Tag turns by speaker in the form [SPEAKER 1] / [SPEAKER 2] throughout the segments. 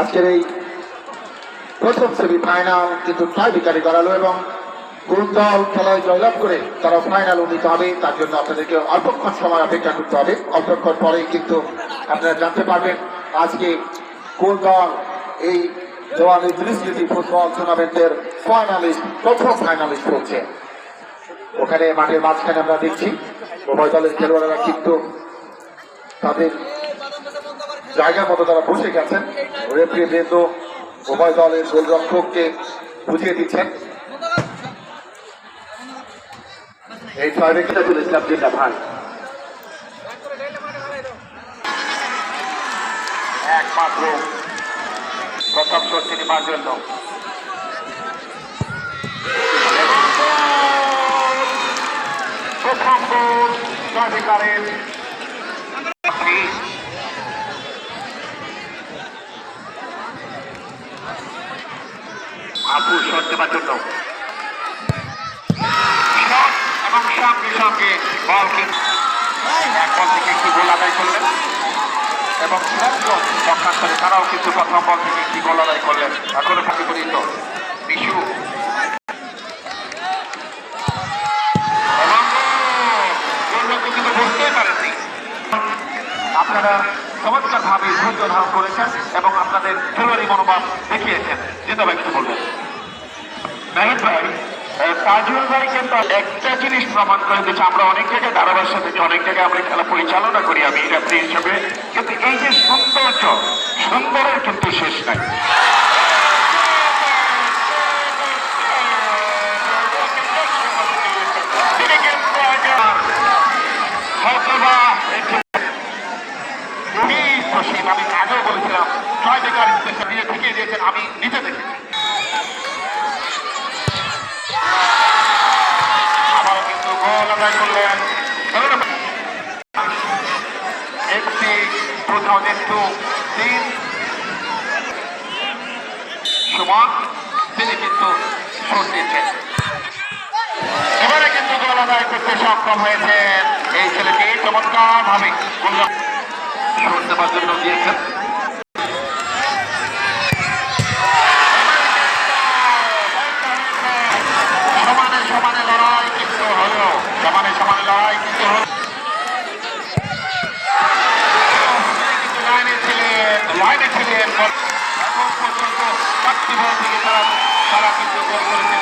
[SPEAKER 1] আজকের এই প্রথম সেমিফাইনাল কিন্তু টাই বিকারি করালো এবং কোন দল খেলায় জয়লাভ করে তারা ফাইনাল উন্নীত হবে। তার জন্য আপনাদেরকে অল্পক্ষণ সময় অপেক্ষা করতে হবে। অল্পক্ষণ পরেই কিন্তু আপনারা জানতে পারবেন আজকে কোন দল এই জওয়ানি দৃষ্টি ফুটবল টুর্নামেন্টের ফাইনালিস্ট প্রথম ফাইনালিস্ট হচ্ছে। ওখানে মাঠের মাঝখানে আমরা দেখছি, উভয় দলের খেলোয়াড়রা কিন্তু তাদের জায়গা মতো তারা বসে গেছেন। রেফারি বৃন্দ, উভয় দলের গোলরক্ষককে বুঝিয়ে দিচ্ছেন। এই ছয় ব্যক্তিটা তুলেছিলাম যেটা ভাই একমাত্র প্রথম শক্তি নেবার জন্য। প্রথম গোল অধিকারের আপু শট দেওয়ার জন্য এবং সঙ্গে সঙ্গে বল এক বল থেকে একটি গোল আদায় করলেন এবং পক্ষান্তরে তারাও কিন্তু প্রথম বল থেকে একটি গোল আদায় করলেন এখনও পরিচিত বিশু আপনারা চমৎকার ভাবে ধৈর্য ধারণ করেছেন এবং আপনাদের খেলোয়াড়ি মনোভাব দেখিয়েছেন। যেটা একটু বলবেন? নাহিদ ভাই তাজুল ভাই কিন্তু একটা জিনিস প্রমাণ করে দিচ্ছে আমরা অনেক জায়গায় ধারাভাষ্য থেকে অনেক জায়গায় আমরা খেলা পরিচালনা করি, আমি রেফারি হিসেবে। কিন্তু এই যে সৌন্দর্য, সুন্দরের কিন্তু শেষ নাই। আমি আগেও বলেছিলাম ছয় বেকার দিয়েছেন, আমি নিজে দেখেছি আবারও goal FC two thousand Suman, তিনি কিন্তু শোট দিচ্ছেন এবারে কিন্তু গোল আদায় করতে সক্ষম হয়েছেন। এই ছেলেটি চমৎকার ভাবে শোট দেওয়ার জন্য দিয়েছেন সমানে সমানে লড়াই কিন্তু হলো সমানে সমানে লড়াই কিন্তু হলো কিন্তু লাইনে ছিলেন লাইনে ছিলেন এখন পর্যন্ত বল থেকে তারা তারা কিন্তু গোল করেছে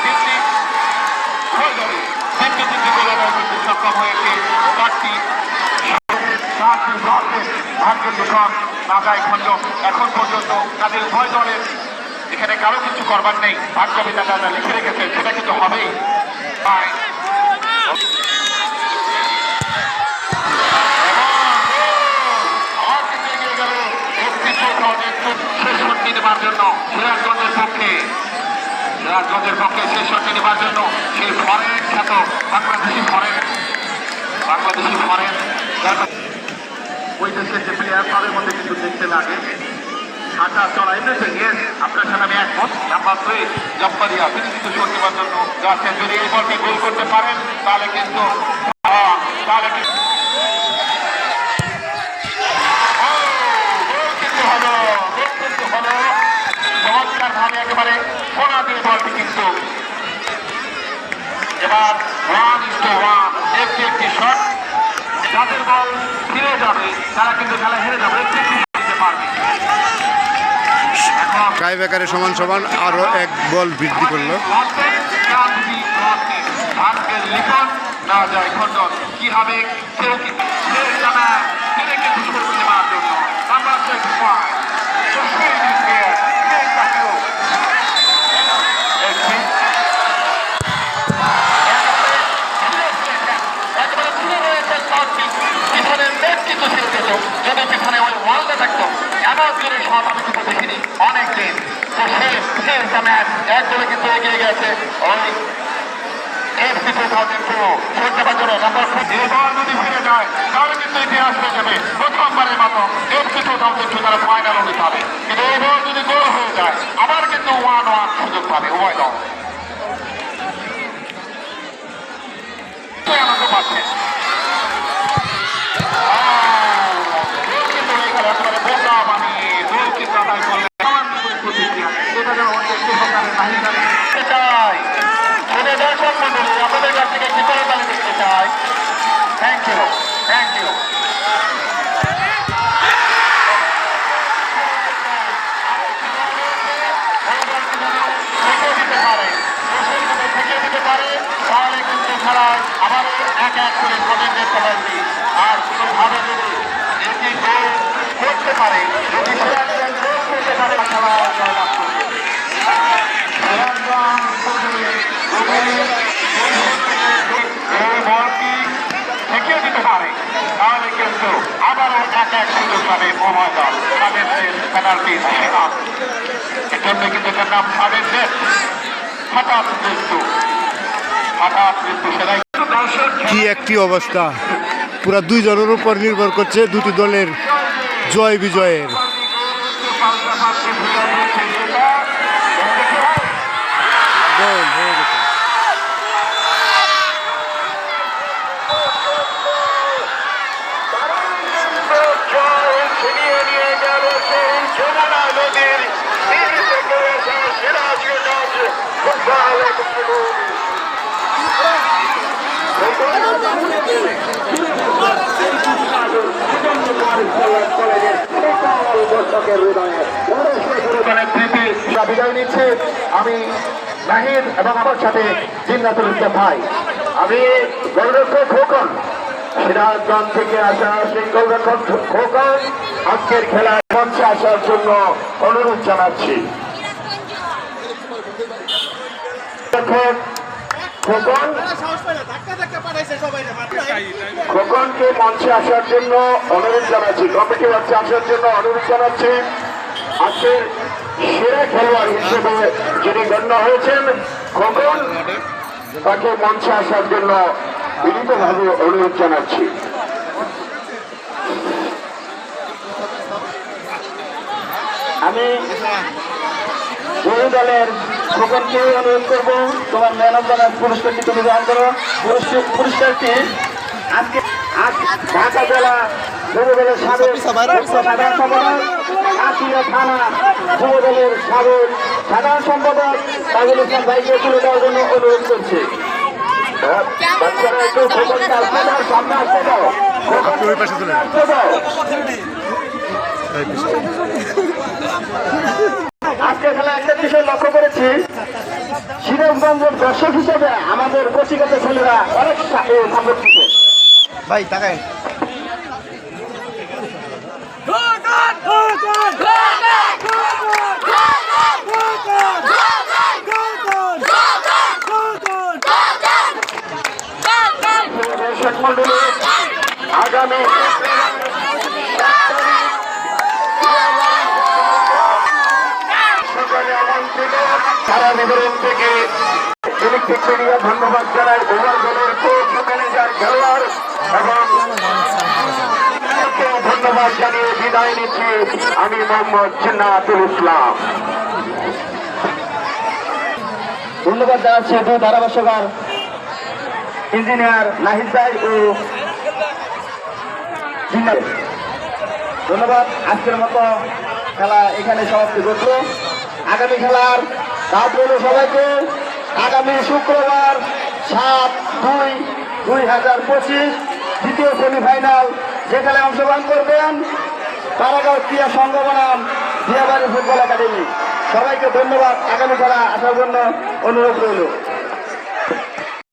[SPEAKER 1] ভাগ্য লিখন নাগায় খণ্ড এখন পর্যন্ত তাদের উভয় দলের এখানে কারও কিছু করবার নেই। ভাগ্য যা লিখে রেখেছেন, সেটা কিন্তু হবেই তাই আর কিন্তু এগিয়ে গেল একটি শেষ শটটি নেবার জন্য সিরাজগঞ্জের পক্ষে সিরাজগঞ্জের পক্ষে শেষ শটটি নেবার সেই ফরেন খ্যাত বাংলাদেশি ফরেন। বাংলাদেশি ফরেন ওই দেশের যে প্লেয়ার তাদের মধ্যে কিন্তু দেখতে লাগে। হাঁটা চলা এমনিতে ইয়েস আপনার সাথে আমি একমত। নাম্বার দুই জব্বারিয়া তিনি কিন্তু শোধ জন্য যাচ্ছেন যদি এই বলটি গোল করতে পারেন তাহলে কিন্তু আহ, তাহলে কিন্তু কিন্তু হলো চমৎকার ভাবে একেবারে সোনা দিয়ে বলটি কিন্তু এবার ওয়ান ওয়ান একটি একটি শট যাদের বল ফিরে যাবে তারা কিন্তু খেলা হেরে যাবে একটি একটি দিতে পারবে। এখন
[SPEAKER 2] সমান সমান আরও এক বল বৃদ্ধি করল।
[SPEAKER 1] লিখন না যায় খণ্ডন। কি হবে? কেউ কি জানা ফিরে কিন্তু শুরু নেওয়ার জন্য নাম্বার সিক্স পয়েন্ট একেবারে তুলে রয়েছেন দলটি পিছনের বেশ কিছু ছিল যদি পিছনে ওই ওয়ালটা থাকতো এমন জোরে শট আমি কিন্তু দেখিনি অনেক দিন তো সে শেষ এক গোলে কিন্তু এগিয়ে যদি ফিরে যায় কিন্তু ইতিহাস হয়ে যাবে প্রথমবারের মতো এফসি টু থাউজেন্ড টু তারা ফাইনাল হবে কিন্তু এবার যদি গোল হয়ে যায়, আবার কিন্তু ওয়ান ওয়ান সুযোগ পাবে, উভয় দল আনন্দ পাচ্ছে কিন্তু এখানে একেবারে বোকা বানিয়ে গোল কিন্তু আদায় করলেন আবার এক এক করে ভোটের পেনাল্টি আর কোনোভাবে যদি এটি গোল করতে পারে। যদি
[SPEAKER 2] কি একটি অবস্থা? পুরা দুই জনের উপর নির্ভর করছে দুটি দলের জয় বিজয়ের। হয়ে গেছে।
[SPEAKER 1] ছিনিয়ে নিয়ে গেল সেই যমুনা নদীর তীর থেকে এসে সিরাজগঞ্জ ফুটবল একাডেমি। বিদায় নিচ্ছে আমি নাহিদ এবং আমার সাথে জিন্নাতুল ইসলাম ভাই আমি গৌরক্ষক খোকন সিরাজগঞ্জ থেকে আসা সেই গৌরক্ষক খোকন আজকের খেলায় মঞ্চে আসার জন্য অনুরোধ জানাচ্ছি খোকন? খোকনকে মঞ্চে আসার জন্য অনুরোধ জানাচ্ছি কমিটি মঞ্চে আসার জন্য অনুরোধ জানাচ্ছি। আজকের সেরা খেলোয়াড় হিসেবে যিনি গণ্য হয়েছেন খোকন তাকে মঞ্চে আসার জন্য বিনীতভাবে অনুরোধ জানাচ্ছি। আমি দুই দলের খোকনকে অনুরোধ করব তোমার ম্যান অফ দ্য পুরস্কারটি তুমি গ্রহণ করো। পুরস্কারটি আজকে আজ ঢাকা জেলা যুবদলের সাবেক সাধারণ সম্পাদক কাশিয়া থানা যুবদলের সাবেক সাধারণ সম্পাদক তাজুল ইসলাম ভাইকে তুলে দেওয়ার জন্য অনুরোধ করছে। বাচ্চারা একটু খোকনকে আসতে দাও সামনে আসতে দাও
[SPEAKER 2] পাশে
[SPEAKER 1] আসতে দাও
[SPEAKER 2] এই পিছনে।
[SPEAKER 1] আজকে খেলা একটা বিষয় লক্ষ্য করেছি সিরাজগঞ্জের দর্শক হিসেবে আমাদের কচিগত ছেলেরা অনেক সা- এ,
[SPEAKER 3] ভাই তাকায়
[SPEAKER 1] দর্শক মন্ডলী আগামী সকালে আমন্ত্রিত ধন্যবাদ আমি মোহাম্মদ জিন্নাতুল ইসলাম ধন্যবাদ জানাচ্ছি দুই ধারাভাষ্যকার ইঞ্জিনিয়ার নাহিদ ভাই ও ধন্যবাদ, আজকের মতো খেলা এখানে সমাপ্তি ঘটল আগামী খেলার তার জন্য সবাইকে। আগামী শুক্রবার সাত দুই দুই হাজার পঁচিশ দ্বিতীয় সেমিফাইনাল যেখানে অংশগ্রহণ করবেন তারাগাঁও ক্রিয়া সংঘ বনাম দিয়াবাড়ি ফুটবল একাডেমি। সবাইকে ধন্যবাদ। আগামী খেলা আসার জন্য অনুরোধ রইল।